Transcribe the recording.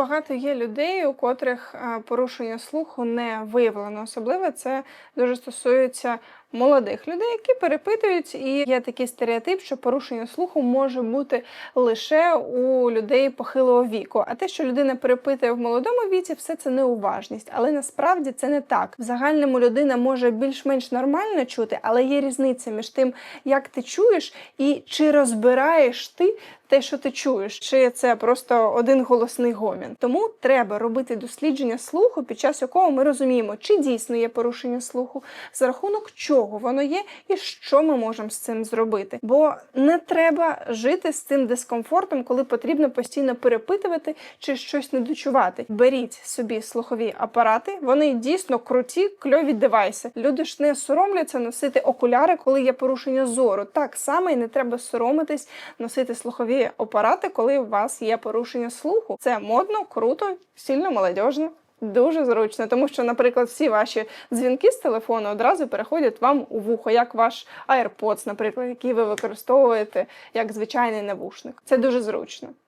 багато є людей, у котрих е, порушення слуху не виявлено. Особливо це дуже стосується молодих людей, які перепитують, і є такий стереотип, що порушення слуху може бути лише у людей похилого віку. А те, що людина перепитує в молодому віці, все це неуважність. Але насправді це не так. В загальному людина може більш-менш нормально чути, але є різниця між тим, як ти чуєш, і чи розбираєш ти те, що ти чуєш, чи це просто один голосний гомін. Тому треба робити дослідження слуху, під час якого ми розуміємо, чи дійсно є порушення слуху, за рахунок чого воно є, і що ми можемо з цим зробити. Бо не треба жити з цим дискомфортом, коли потрібно постійно перепитувати чи щось не дочувати. Беріть собі слухові апарати, вони дійсно круті, кльові девайси. Люди ж не соромляться носити окуляри, коли є порушення зору. Так само і не треба соромитись носити слухові апарати, коли у вас є порушення слуху. Це модно, круто, сильно молодежно. Дуже зручно, тому що, наприклад, всі ваші дзвінки з телефону одразу переходять вам у вухо, як ваш AirPods, наприклад, який ви використовуєте як звичайний навушник. Це дуже зручно.